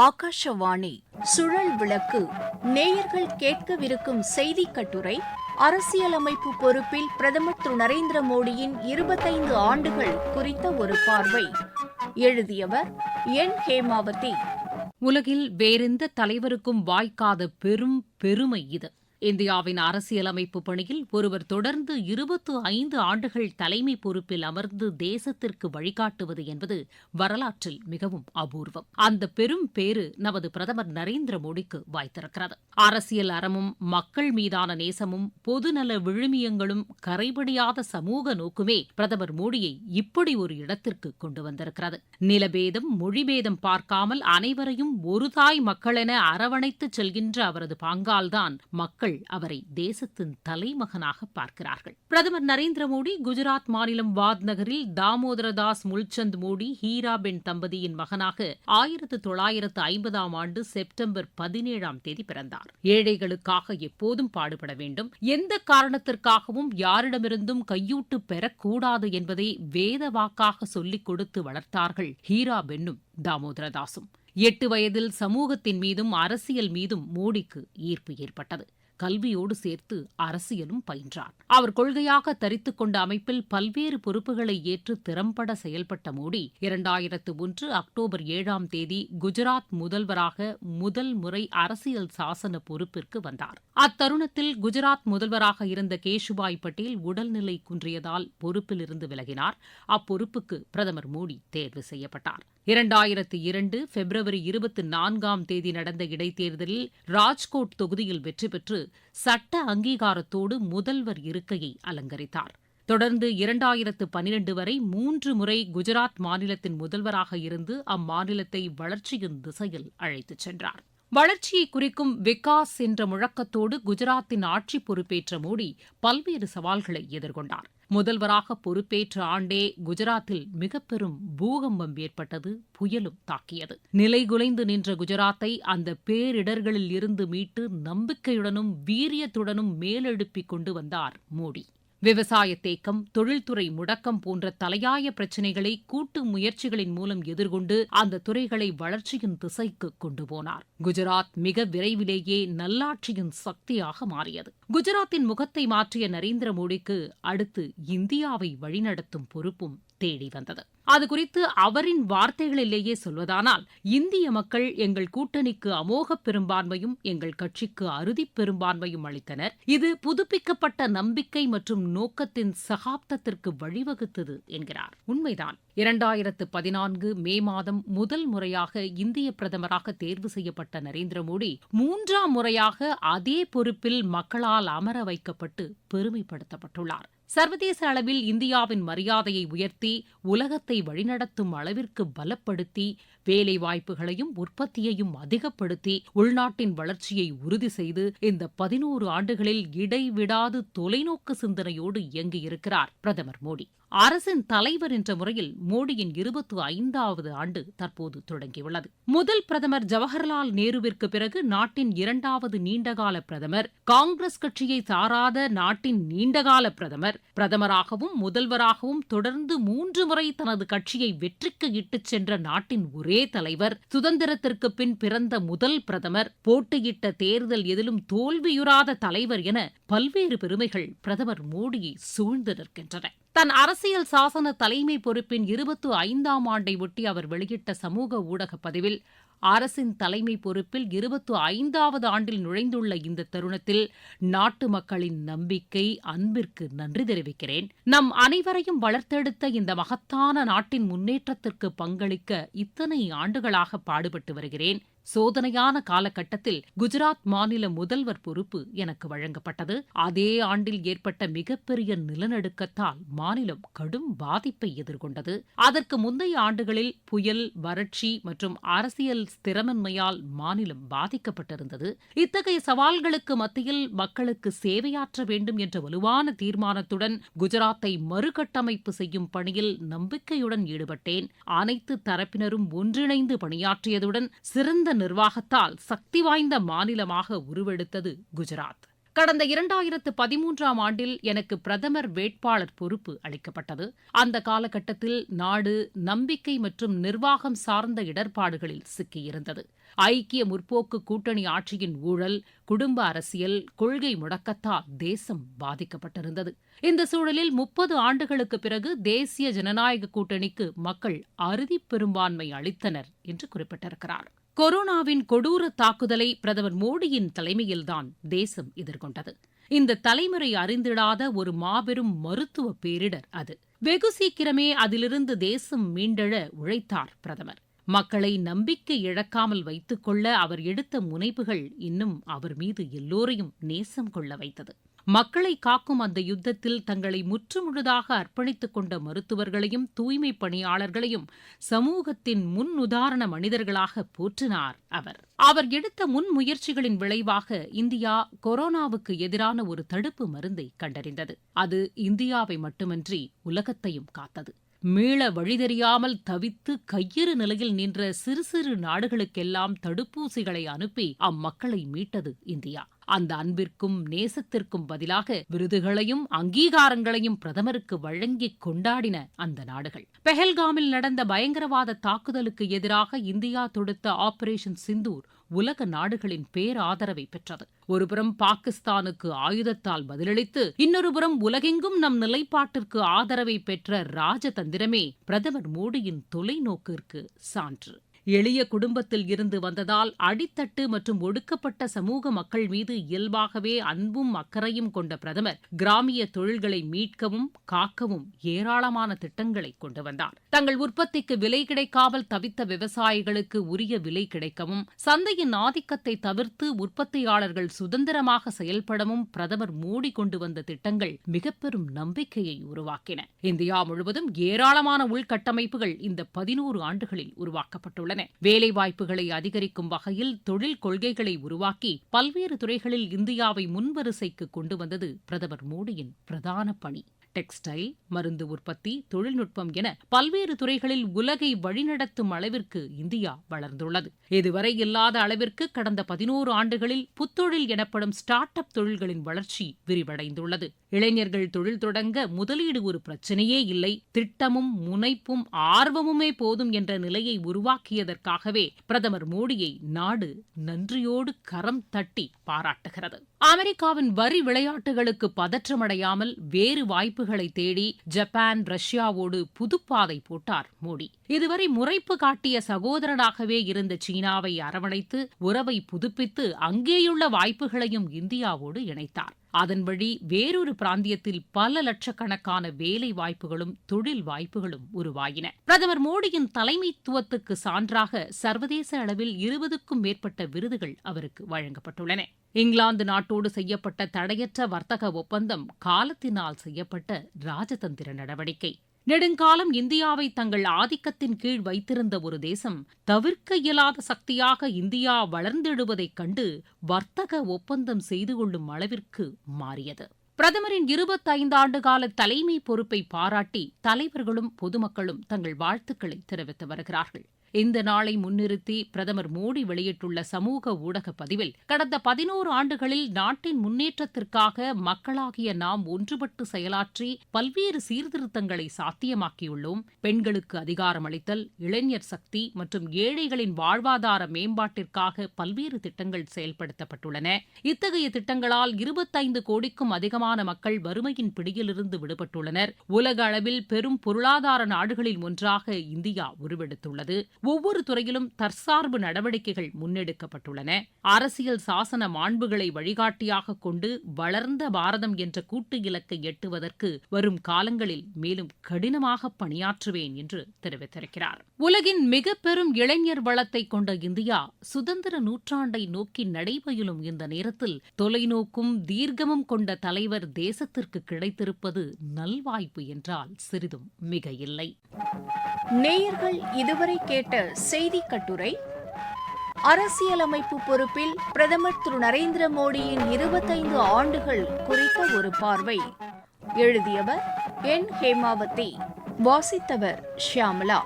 ஆகாஷவாணி. சுழல் விளக்கு. நேயர்கள் கேட்கவிருக்கும் செய்திக் கட்டுரை அரசியலமைப்பு பொறுப்பில் பிரதமர் திரு. நரேந்திர மோடியின் இருபத்தைந்து ஆண்டுகள் குறித்த ஒரு பார்வை. எழுதியவர் என். ஹேமாவதி. உலகில் வேறெந்த தலைவருக்கும் வாய்க்காத பெரும் பெருமை இது. இந்தியாவின் அரசியலமைப்பு பணியில் ஒருவர் தொடர்ந்து இருபத்து ஐந்து ஆண்டுகள் தலைமை பொறுப்பில் அமர்ந்து தேசத்திற்கு வழிகாட்டுவது என்பது வரலாற்றில் மிகவும் அபூர்வம். அந்த பெரும் பேறு நமது பிரதமர் நரேந்திர மோடிக்கு வாய்த்திருக்கிறது அரசியல் அறமும் மக்கள் மீதான நேசமும் பொதுநல விழுமியங்களும் கரைபடியாத சமூக நோக்குமே பிரதமர் மோடியை இப்படி ஒரு இடத்திற்கு கொண்டு வந்திருக்கிறது. நிலபேதம் மொழிபேதம் பார்க்காமல் அனைவரையும் ஒரு தாய் மக்களென அரவணைத்துச் செல்கின்ற அவரது பாங்கால்தான் மக்கள் அவரை தேசத்தின் தலைமகனாக பார்க்கிறார்கள். பிரதமர் நரேந்திர மோடி குஜராத் மாநிலம் வாத் நகரில் தாமோதரதாஸ் முல்சந்த் மோடி ஹீராபென் தம்பதியின் மகனாக ஆயிரத்து தொள்ளாயிரத்து ஐம்பதாம் ஆண்டு செப்டம்பர் பதினேழாம் தேதி பிறந்தார். ஏழைகளுக்காக எப்போதும் பாடுபட வேண்டும். எந்த காரணத்திற்காகவும் யாரிடமிருந்தும் கையூட்டு பெறக்கூடாது என்பதை வேத வாக்காக சொல்லிக் கொடுத்து வளர்த்தார்கள் ஹீராபென்னும் தாமோதரதாசும் எட்டு வயதில் சமூகத்தின் மீதும் அரசியல் மீதும் மோடிக்கு ஈர்ப்பு ஏற்பட்டது. கல்வியோடு சேர்த்து அரசியலும் பயின்றார். அவர் கொள்கையாக தரித்துக் கொண்ட அமைப்பில் பல்வேறு பொறுப்புகளை ஏற்று திறம்பட செயல்பட்ட மோடி இரண்டாயிரத்து ஒன்று அக்டோபர் ஏழாம் தேதி குஜராத் முதல்வராக முதல் முறை அரசியல் சாசன பொறுப்பிற்கு வந்தார். அத்தருணத்தில் குஜராத் முதல்வராக இருந்த கேஷுபாய் பட்டேல் உடல்நிலை குன்றியதால் பொறுப்பிலிருந்து விலகினார். அப்பொறுப்புக்கு பிரதமர் மோடி தேர்வு செய்யப்பட்டார். இரண்டாயிரத்து இரண்டு பிப்ரவரி இருபத்தி நான்காம் தேதி நடந்த இடைத்தேர்தலில் ராஜ்கோட் தொகுதியில் வெற்றி பெற்று சட்ட அங்கீகாரத்தோடு முதல்வர் இருக்கையை அலங்கரித்தார். தொடர்ந்து இரண்டாயிரத்து பனிரண்டு வரை மூன்று முறை குஜராத் மாநிலத்தின் முதல்வராக இருந்து அம்மாநிலத்தை வளர்ச்சியின் திசையில் அழைத்துச் சென்றார். வளர்ச்சியை குறிக்கும் விகாஸ் என்ற முழக்கத்தோடு குஜராத்தின் ஆட்சி பொறுப்பேற்ற மோடி பல்வேறு சவால்களை எதிர்கொண்டார். முதல்வராக பொறுப்பேற்ற ஆண்டே குஜராத்தில் மிகப்பெரும் பூகம்பம் ஏற்பட்டது புயலும் தாக்கியது. நிலைகுலைந்து நின்ற குஜராத்தை அந்த பேரிடர்களில் இருந்து மீட்டு நம்பிக்கையுடனும் வீரியத்துடனும் மேலெழுப்பிக் கொண்டு வந்தார் மோடி. விவசாய தேக்கம் தொழில்துறை முடக்கம் போன்ற தலையாய பிரச்சினைகளை கூட்டு முயற்சிகளின் மூலம் எதிர்கொண்டு அந்த துறைகளை வளர்ச்சியின் திசைக்கு கொண்டு போனார். குஜராத் மிக விரைவிலேயே நல்லாட்சியின் சக்தியாக மாறியது. குஜராத்தின் முகத்தை மாற்றிய நரேந்திர மோடிக்கு அடுத்து இந்தியாவை வழிநடத்தும் பொறுப்பும் தேடி வந்தது. அது குறித்து அவரின் வார்த்தைகளிலேயே சொல்வதானால் இந்திய மக்கள் எங்கள் கூட்டணிக்கு அமோக பெரும்பான்மையும் எங்கள் கட்சிக்கு அறுதி பெரும்பான்மையும் அளித்தனர். இது புதுப்பிக்கப்பட்ட நம்பிக்கை மற்றும் நோக்கத்தின் சகாப்தத்திற்கு வழிவகுத்தது என்கிறார். உண்மைதான். இரண்டாயிரத்து பதினான்கு மே மாதம் முதல் முறையாக இந்திய பிரதமராக தேர்வு செய்யப்பட்ட நரேந்திர மோடி மூன்றாம் முறையாக அதே பொறுப்பில் மக்களால் அமர வைக்கப்பட்டு பெருமைப்படுத்தப்பட்டுள்ளார். சர்வதேச அளவில் இந்தியாவின் மரியாதையை உயர்த்தி உலகத்தை வழிநடத்தும் அளவிற்கு பலப்படுத்தி வேலைவாய்ப்புகளையும் உற்பத்தியையும் அதிகப்படுத்தி உள்நாட்டின் வளர்ச்சியை உறுதி செய்து இந்த பதினோரு ஆண்டுகளில் இடைவிடாது தொலைநோக்கு சிந்தனையோடு இயங்கியிருக்கிறார் பிரதமர் மோடி. அரசின் தலைவர் என்ற முறையில் மோடியின் இருபத்து ஐந்தாவது ஆண்டு தற்போது தொடங்கியுள்ளது. முதல் பிரதமர் ஜவஹர்லால் நேருவிற்கு பிறகு நாட்டின் இரண்டாவது நீண்டகால பிரதமர் காங்கிரஸ் கட்சியை சாராத நாட்டின் நீண்டகால பிரதமர் பிரதமராகவும் முதல்வராகவும் தொடர்ந்து மூன்று முறை தனது கட்சியை வெற்றிக்கு இட்டுச் சென்ற நாட்டின் ஒரே தலைவர் சுதந்திரத்திற்கு பின் பிறந்த முதல் பிரதமர் போட்டியிட்ட தேர்தல் எதிலும் தோல்வியுறாத தலைவர் என பல்வேறு பெருமைகள் பிரதமர் மோடியை சூழ்ந்து நிற்கின்றன. தன் அரசியல் சாசன தலைமை பொறுப்பின் இருபத்து ஐந்தாம் ஆண்டை ஒட்டி அவர் வெளியிட்ட சமூக ஊடக பதிவில் அரசின் தலைமை பொறுப்பில் இருபத்து ஐந்தாவது ஆண்டில் நுழைந்துள்ள இந்த தருணத்தில் நாட்டு மக்களின் நம்பிக்கை அன்பிற்கு நன்றி தெரிவிக்கிறேன். நம் அனைவரையும் வளர்த்தெடுத்த இந்த மகத்தான நாட்டின் முன்னேற்றத்திற்கு பங்களிக்க இத்தனை ஆண்டுகளாக பாடுபட்டு வருகிறேன். சோதனையான காலகட்டத்தில் குஜராத் மாநில முதல்வர் பொறுப்பு எனக்கு வழங்கப்பட்டது. அதே ஆண்டில் ஏற்பட்ட மிகப்பெரிய நிலநடுக்கத்தால் மாநிலம் கடும் பாதிப்பை எதிர்கொண்டது. அதற்கு முந்தைய ஆண்டுகளில் புயல் வறட்சி மற்றும் அரசியல் ஸ்திரமின்மையால் மாநிலம் பாதிக்கப்பட்டிருந்தது. இத்தகைய சவால்களுக்கு மத்தியில் மக்களுக்கு சேவையாற்ற வேண்டும் என்ற வலுவான தீர்மானத்துடன் குஜராத்தை மறுகட்டமைப்பு செய்யும் பணியில் நம்பிக்கையுடன் ஈடுபட்டேன். அனைத்து தரப்பினரும் ஒன்றிணைந்து பணியாற்றியதுடன் சிறந்த நிர்வாகத்தால் சக்தி வாய்ந்த மாநிலமாக உருவெடுத்தது குஜராத். கடந்த இரண்டாயிரத்து பதிமூன்றாம் ஆண்டில் எனக்கு பிரதமர் வேட்பாளர் பொறுப்பு அளிக்கப்பட்டது. அந்த காலகட்டத்தில் நாடு நம்பிக்கை மற்றும் நிர்வாகம் சார்ந்த இடர்பாடுகளில் சிக்கியிருந்தது. ஐக்கிய முற்போக்கு கூட்டணி ஆட்சியின் ஊழல் குடும்ப அரசியல் கொள்கை முடக்கத்தால் தேசம் பாதிக்கப்பட்டிருந்தது. இந்த சூழலில் முப்பது ஆண்டுகளுக்கு பிறகு தேசிய ஜனநாயக கூட்டணிக்கு மக்கள் அறுதி பெரும்பான்மை அளித்தனர் என்று குறிப்பிட்டிருக்கிறார். கொரோனாவின் கொடூர தாக்குதலை பிரதமர் மோடியின் தலைமையில்தான் தேசம் எதிர்கொண்டது. இந்த தலைமுறை அறிந்திடாத ஒரு மாபெரும் மருத்துவ பேரிடர் அது. வெகு சீக்கிரமே அதிலிருந்து தேசம் மீண்டெழ உழைத்தார் பிரதமர். மக்களை நம்பிக்கை இழக்காமல் வைத்துக் கொள்ள அவர் எடுத்த முனைப்புகள் இன்னும் அவர் மீது எல்லோரையும் நேசம் கொள்ள வைத்தது. மக்களை காக்கும் அந்த யுத்தத்தில் தங்களை முற்றுமுழுதாக அர்ப்பணித்துக் கொண்ட மருத்துவர்களையும் தூய்மை பணியாளர்களையும் சமூகத்தின் முன் உதாரண மனிதர்களாக போற்றினார் அவர். அவர் எடுத்த முன்முயற்சிகளின் விளைவாக இந்தியா கொரோனாவுக்கு எதிரான ஒரு தடுப்பு மருந்தை கண்டறிந்தது. அது இந்தியாவை மட்டுமன்றி உலகத்தையும் காத்தது. மீள வழிதெரியாமல் தவித்து கையிறு நிலையில் நின்ற சிறு சிறு நாடுகளுக்கெல்லாம் தடுப்பூசிகளை அனுப்பி அம்மக்களை மீட்டது இந்தியா. அந்த அன்பிற்கும் நேசத்திற்கும் பதிலாக விருதுகளையும் அங்கீகாரங்களையும் பிரதமருக்கு வழங்கி கொண்டாடின அந்த நாடுகள். பெஹல்காமில் நடந்த பயங்கரவாத தாக்குதலுக்கு எதிராக இந்தியா தொடுத்த ஆபரேஷன் சிந்தூர் உலக நாடுகளின் பேராதரவை பெற்றது. ஒருபுறம் பாகிஸ்தானுக்கு ஆயுதத்தால் பதிலளித்து இன்னொருபுறம் உலகெங்கும் நம் நிலைப்பாட்டிற்கு ஆதரவை பெற்ற ராஜதந்திரமே பிரதமர் மோடியின் தொலைநோக்கிற்கு சான்று. எளிய குடும்பத்தில் இருந்து வந்ததால் அடித்தட்டு மற்றும் ஒடுக்கப்பட்ட சமூக மக்கள் மீது இயல்பாகவே அன்பும் அக்கறையும் கொண்ட பிரதமர் கிராமிய தொழில்களை மீட்கவும் காக்கவும் ஏராளமான திட்டங்களை கொண்டு வந்தார். தங்கள் உற்பத்திக்கு விலை கிடைக்காமல் தவித்த விவசாயிகளுக்கு உரிய விலை கிடைக்கவும் சந்தையின் ஆதிக்கத்தை தவிர்த்து உற்பத்தியாளர்கள் சுதந்திரமாக செயல்படவும் பிரதமர் மோடி கொண்டு வந்த திட்டங்கள் மிக பெரும் நம்பிக்கையை உருவாக்கின. இந்தியா முழுவதும் ஏராளமான உள்கட்டமைப்புகள் இந்த பதினோரு ஆண்டுகளில் உருவாக்கப்பட்டுள்ளன. உள்ளன வேலைவாய்ப்புகளை அதிகரிக்கும் வகையில் தொழில் கொள்கைகளை உருவாக்கி பல்வேறு துறைகளில் இந்தியாவை முன்வரிசைக்கு கொண்டு வந்தது பிரதமர் மோடியின் பிரதான பணி. டெக்ஸ்டைல் மருந்து உற்பத்தி தொழில்நுட்பம் என பல்வேறு துறைகளில் உலகை வழிநடத்தும் அளவிற்கு இந்தியா வளர்ந்துள்ளது. இதுவரை இல்லாத அளவிற்கு கடந்த பதினோரு ஆண்டுகளில் புத்தொழில் எனப்படும் ஸ்டார்ட் அப் தொழில்களின் வளர்ச்சி விரிவடைந்துள்ளது. இளைஞர்கள் தொழில் தொடங்க முதலீடு ஒரு பிரச்சனையே இல்லை. திட்டமும் முனைப்பும் ஆர்வமுமே போதும் என்ற நிலையை உருவாக்கியதற்காகவே பிரதமர் மோடியை நாடு நன்றியோடு கரம் தட்டி பாராட்டுகிறது. அமெரிக்காவின் வரி விளையாட்டுகளுக்கு பதற்றமடையாமல் வேறு வாய்ப்புகளை தேடி ஜப்பான் ரஷ்யாவோடு புதுப்பாதை போட்டார் மோடி. இதுவரை முறைப்பு காட்டிய சகோதரனாகவே இருந்த சீனாவை அரவணைத்து உறவை புதுப்பித்து அங்கேயுள்ள வாய்ப்புகளையும் இந்தியாவோடு இணைத்தார். அதன் வழி வேறொரு பிராந்தியத்தில் பல லட்சக்கணக்கான வேலை வாய்ப்புகளும் தொழில் வாய்ப்புகளும் உருவாயின. பிரதமர் மோடியின் தலைமைத்துவத்துக்கு சான்றாக சர்வதேச அளவில் இருபதுக்கும் மேற்பட்ட விருதுகள் அவருக்கு வழங்கப்பட்டுள்ளன. இங்கிலாந்து நாட்டோடு செய்யப்பட்ட தடையற்ற வர்த்தக ஒப்பந்தம் காலத்தினால் செய்யப்பட்ட ராஜதந்திர நடவடிக்கை. நெடுங்காலம் இந்தியாவை தங்கள் ஆதிக்கத்தின் கீழ் வைத்திருந்த ஒரு தேசம் தவிர்க்க இயலாத சக்தியாக இந்தியா வளர்ந்தெழுவதைக் கண்டு வர்த்தக ஒப்பந்தம் செய்து கொள்ளும் அளவிற்கு மாறியது. பிரதமரின் இருபத்தைந்தாண்டு கால தலைமை பொறுப்பை பாராட்டி தலைவர்களும் பொதுமக்களும் தங்கள் வாழ்த்துக்களை தெரிவித்து வருகிறார்கள். இந்த நாளை முன்னிறுத்தி பிரதமர் மோடி வெளியிட்டுள்ள சமூக ஊடக பதிவில் கடந்த பதினோரு ஆண்டுகளில் நாட்டின் முன்னேற்றத்திற்காக மக்களாகிய நாம் ஒன்றுபட்டு செயலாற்றி பல்வேறு சீர்திருத்தங்களை சாத்தியமாக்கியுள்ளோம். பெண்களுக்கு அதிகாரம் அளித்தல் இளைஞர் சக்தி மற்றும் ஏழைகளின் வாழ்வாதார மேம்பாட்டிற்காக பல்வேறு திட்டங்கள் செயல்படுத்தப்பட்டுள்ளன. இத்தகைய திட்டங்களால் இருபத்தைந்து கோடிக்கும் அதிகமான மக்கள் வறுமையின் பிடியிலிருந்து விடுபட்டுள்ளனர். உலக அளவில் பெரும் பொருளாதார நாடுகளில் ஒன்றாக இந்தியா உருவெடுத்துள்ளது. ஒவ்வொரு துறையிலும் தற்சார்பு நடவடிக்கைகள் முன்னெடுக்கப்பட்டுள்ளன. அரசியல் சாசன மாண்புகளை வழிகாட்டியாக கொண்டு வளர்ந்த பாரதம் என்ற கூட்டு இலக்கை எட்டுவதற்கு வரும் காலங்களில் மேலும் கடினமாக பணியாற்றுவேன் என்று தெரிவித்திருக்கிறார். உலகின் மிக பெரும் இளைஞர் வளத்தை கொண்ட இந்தியா சுதந்திர நூற்றாண்டை நோக்கி நடைபயிலும் இந்த நேரத்தில் தொலைநோக்கும் தீர்க்கமும் கொண்ட தலைவர் தேசத்திற்கு கிடைத்திருப்பது நல்வாய்ப்பு என்றால் சிறிதும் மிக இல்லை நேயர்கள் இதுவரை கேட்ட செய்தி கட்டுரை அரசியலமைப்பு பொறுப்பில் பிரதமர் திரு. நரேந்திர மோடியின் இருபத்தைந்து ஆண்டுகள் குறித்த ஒரு பார்வை. எழுதியவர் என். ஹேமாவதி வாசித்தவர் ஷியாமலா.